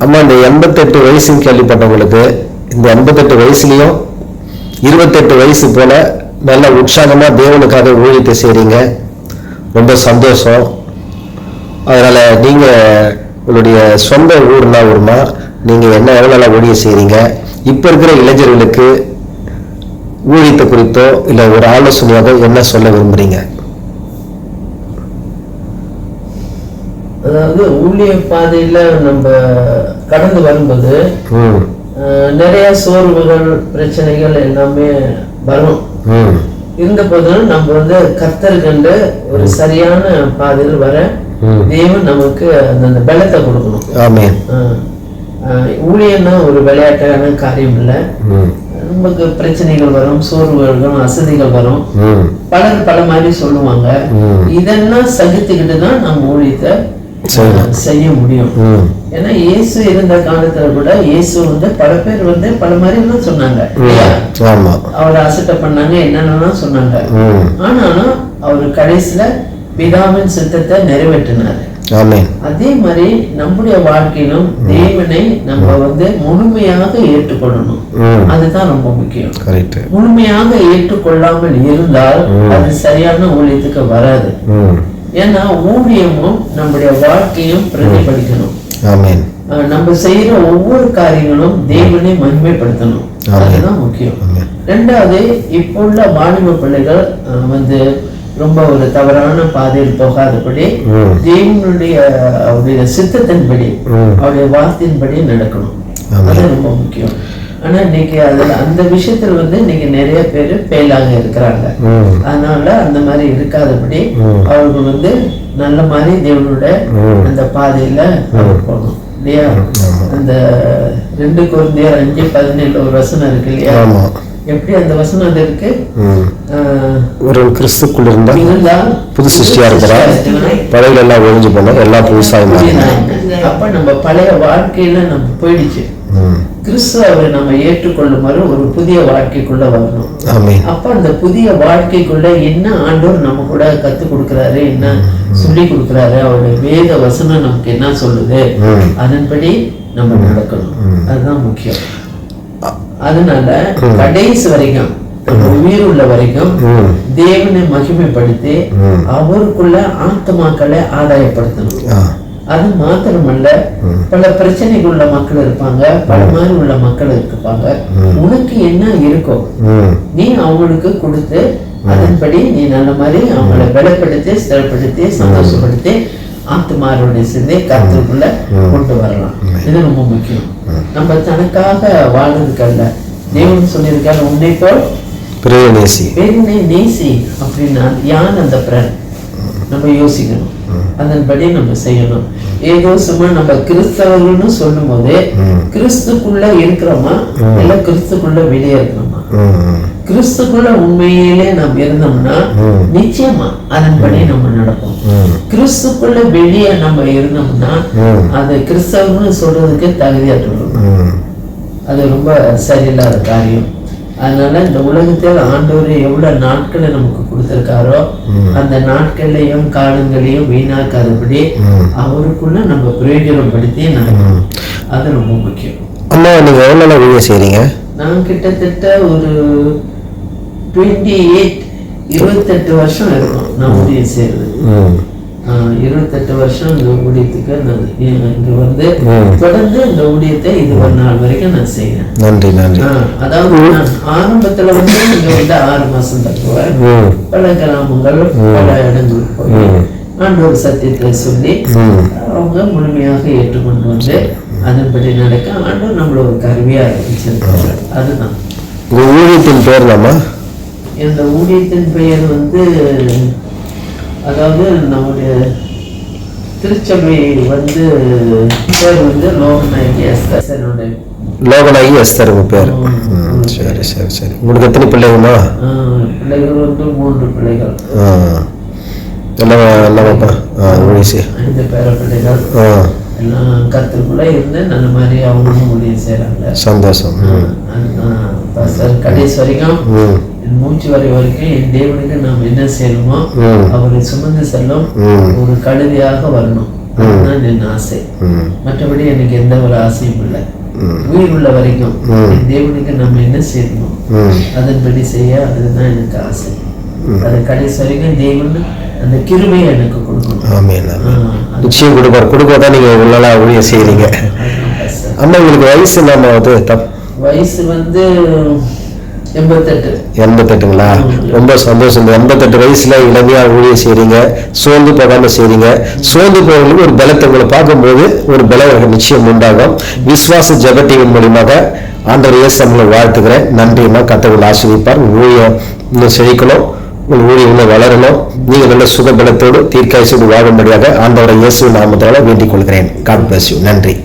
அம்மா இந்த எண்பத்தெட்டு வயசுன்னு கேள்விப்பட்டவங்களுக்கு இந்த எண்பத்தெட்டு வயசுலையும் இருபத்தெட்டு வயசு போல நல்ல உற்சாகமாக தேவனுக்காக ஊழியத்தை செய்கிறீங்க ரொம்ப சந்தோஷம். அதனால் நீங்கள் உங்களுடைய சொந்த ஊர்னா ஊர்மா நீங்கள் என்ன எவ்வளோ ஊழியம் செய்கிறீங்க இப்போ இருக்கிற இளைஞர்களுக்கு ஊழியத்தை குறித்தோ இல்லை ஒரு ஆலோசனையாக என்ன சொல்ல விரும்புகிறீங்க அதாவது ஊழிய பாதையில நம்ம கடந்து வரும்போது நிறைய சோர்வுகள் பிரச்சனைகள் எல்லாமே வரும். இருந்த போதும் நம்ம வந்து கர்த்தர் கண்டு ஒரு சரியான பாதையில் வர ம். தேவன் நமக்கு அந்த பலத்தை கொடுக்கணும். ஊழியம்னா ஒரு விளையாட்டான காரியம் இல்லை. நமக்கு பிரச்சனைகள் வரும் சோர்வுகள் அசதிகள் வரும். பலர் பல மாதிரி சொல்லுவாங்க. இதெல்லாம் சகித்துக்கிட்டு தான் நம்ம ஊழியத்தை செய்ய முடியும். ஏன்னா இயேசு இருந்த காலத்துல கூட இயேசு வந்து பல பேர் வந்து பல மாதிரி சொன்னாங்க. அவரை அசட்டை பண்ணாங்க என்னென்னலாம் சொன்னாங்க. ஆனாலும் அவர் கடைசியில பிதாவின் சித்தத்தை நிறைவேற்றினார். அதே மாதிரி நம்முடைய வாழ்க்கையிலும் தேவனை நம்ம வந்து முழுமையாக ஏற்றுக்கொள்ளணும். அதுதான் ரொம்ப முக்கியம். முழுமையாக ஏற்றுக்கொள்ளாமல் இருந்தால் அது சரியான ஊழியத்துக்கு வராது. ஏன்னா ஊழியமும் நம்முடைய வாழ்க்கையும் பிரதிபலிக்கணும். நம்ம செய்யற ஒவ்வொரு காரியங்களும் தேவனை மகிமைப்படுத்தணும். அதுதான் முக்கியம். ரெண்டாவது இப்போ உள்ள வாலிப பிள்ளைகள் வந்து ரொம்ப ஒரு தவறான பாதையில் போகாதபடி தேவனுடைய அவருடைய சித்தத்தின்படி. அவருடைய வார்த்தையின்படி நடக்கணும். அது ரொம்ப முக்கியம். ஆனா இன்னைக்கு அதுல அந்த விஷயத்துல வந்து இன்னைக்கு நிறைய பேர் ஃபெயிலாக இருக்கிறாங்க. ம். அதனால அந்த மாதிரி இருக்காதபடி ம். அவர்கள் வந்து நல்ல மாதிரி தேவனோட. அந்த பாதையில போகணும். இல்லையா? அந்த ரெண்டு குழந்தையர் அஞ்சு பதினேழு ஒரு வசனம் இருக்கு இல்லையா? எப்படி அந்த வசனம் அது இருக்கு? ஒரு கிறிஸ்துக்குள் இருந்தா இருந்தால் புது சிருஷ்டியா இருக்கிறா பழைய எல்லாம் ஒழிஞ்சு போனோம் எல்லாம் புதுசாக அப்ப நம்ம பழைய வாழ்க்கையில நம்ம போயிடுச்சு. கிறிஸ்து அவரை நம்ம ஏற்றுக்கொள்ளுமாறு ஒரு புதிய வாழ்க்கைக்குள்ள வரணும். அப்ப அந்த புதிய வாழ்க்கைக்குள்ள என்ன ஆண்டவர் நம்ம கூட கத்து கொடுக்கறாரு என்ன சொல்லி கொடுக்கறாரு அவருடைய வேத வசனம் நமக்கு என்ன சொல்லுது. அதன்படி நம்ம நடக்கணும். அதுதான் முக்கியம். அதனால கடைசி வரைக்கும் உயிர் உள்ள வரைக்கும் தேவனை மகிமைப்படுத்தி. அவருக்குள்ள ஆத்மாக்களை ஆதாயப்படுத்தணும். அது மாத்திரமல்ல பல பிரச்சனைகள் உள்ள மக்கள் இருப்பாங்க பல மாதிரி உள்ள மக்கள் இருப்பாங்க. உனக்கு என்ன இருக்கோ நீ அவங்களுக்கு கொடுத்து அதன்படி நீ நல்ல மாதிரி அவங்கள பலப்படுத்தி ஸ்திரப்படுத்தி சந்தோஷப்படுத்தி ஆத்துமாருடைய சிந்தை கருத்துக்குள்ள கொண்டு வரலாம். இது ரொம்ப முக்கியம். நம்ம தனக்காக வாழ்றதுக்கு அல்ல தேவன் சொல்லியிருக்காரு உன்னை போல் நேசி நேசி அப்படின்னா யான் அந்த பிறன்? நம்ம யோசிக்கணும். அதன்படி நம்ம செய்யணும். ஏதோ சும்மா நம்ம கிறிஸ்தவர்கள்னு சொல்லும் போது. கிறிஸ்துக்குள்ள இருக்கிறோமா? இல்ல கிறிஸ்துக்குள்ள வெளியே இருக்கிறோமா? கிறிஸ்துக்குள்ள உண்மையிலே நாம் இருந்தோம்னா. நிச்சயமா அதன்படி நம்ம நடப்போம். கிறிஸ்துக்குள்ள வெளியே நம்ம இருந்தோம்னா அது கிறிஸ்தவர்னு சொல்றதுக்கு ம். அது ரொம்ப சரியில்லாத காரியம். அதனால இந்த உலகத்தில் ஆண்டவர் எவ்வளவு நாட்களை நமக்கு கொடுத்திருக்காரோ அந்த நாட்களையும் காலங்களையும் வீணாக்காதபடி. அவருக்குள்ள நம்ம பிரயோஜனப்படுத்தி நடக்கணும் அது ரொம்ப முக்கியம். அம்மா நீங்க எவ்வளோ ஊழியம் செய்றீங்க? நான் கிட்டத்தட்ட ஒரு டுவெண்ட்டி எயிட் இருபத்தெட்டு வருஷம் இருக்கும் நான் ஊழியம் செய்யறது இருபத்தெட்டு வருஷம் இந்த ஊழியத்துக்கு நான் இங்க வந்து. தொடர்ந்து இந்த ஊழியத்தை இது ஒரு நாள் வரைக்கும் நான் செய்யறேன் நன்றி நன்றி. அதாவது நான் ஆரம்பத்துல வந்து இங்க வந்து ஆறு மாசம் தங்குவேன் ம். பல கிராமங்கள் பல இடங்களுக்கு போய் ஆண்டவர் சத்தியத்தை சொல்லி அவங்க முழுமையாக ஏற்றுக்கொண்டு வந்து அதன்படி நடக்க ஆண்டவர் நம்மள ஒரு கருவியா இருந்துச்சிருக்காரு அதுதான். ஊழியத்தின் பேர் இந்த ஊழியத்தின் பெயர் வந்து அதாவது நம்முடைய திருச்சபை வந்து பேர் வந்து லோகநாயகி எஸ்தனுடைய லோகநாயகி எஸ்தர் உங்க பேர் சரி சரி சரி. உங்களுக்கு எத்தனை பிள்ளைங்கம்மா? பிள்ளைகள் வந்து மூன்று பிள்ளைகள். எல்லாம் எல்லாமாப்பா ஆ செய் ஐந்து பேர பிள்ளைகள். எல்லாம் கருத்துக்குள்ள இருந்து நல்ல மாதிரி அவங்களும் ஊழியம் செய்றாங்க. சந்தோஷம். கடைசி வரைக்கும் மூச்சு வரை வரைக்கும் என் தேவனுக்கு நாம் என்ன செய்யணுமோ அவரை சுமந்து செல்லும் ஒரு கழுதியாக வரணும். அதுதான் என் ஆசை. மற்றபடி எனக்கு எந்த ஒரு ஆசையும் இல்லை. உயிர் உள்ள வரைக்கும். என் தேவனுக்கு நம்ம என்ன செய்யணும் அதன்படி செய்ய அதுதான் எனக்கு ஆசை. அது கடைசி வரைக்கும் தேவன் அந்த கிருபையை எனக்கு கொடுக்கணும். நிச்சயம் கொடுப்பார். கொடுக்க தான் நீங்க உள்ளலா அதுதான் pastor. அம்மா உங்களுக்கு வயசு நம்ம வந்து? வயசு வந்து எண்பத்தெட்டுங்களா? ரொம்ப சந்தோஷம். எண்பத்தெட்டு வயசுல இளமையா ஊழியம் செய்றீங்க சோர்ந்து போகாம செய்றீங்க. சோர்ந்து போகிறவங்களுக்கு ஒரு பலத்தை உங்களை பார்க்கும்போது ஒரு பலம் நிச்சயம் உண்டாகும். விசுவாச ஜெபட்டியின் மூலியமாக ஆண்டவர் இயேசு நம்மளை வாழ்த்துக்கிறேன் நன்றியம்மா கத்தவங்களை ஆசிரியப்பார் ஊழியம் இன்னும் செழிக்கணும். உங்கள் ஊழியம் வளரணும். நீங்க நல்ல சுகபலத்தோடு தீர்க்காய்ச்சோடு வாழும்படியாக ஆண்டவரை இயேசு நாமத்தால வேண்டிக் கொள்கிறேன். காட் பிளஸ் யூ நன்றி.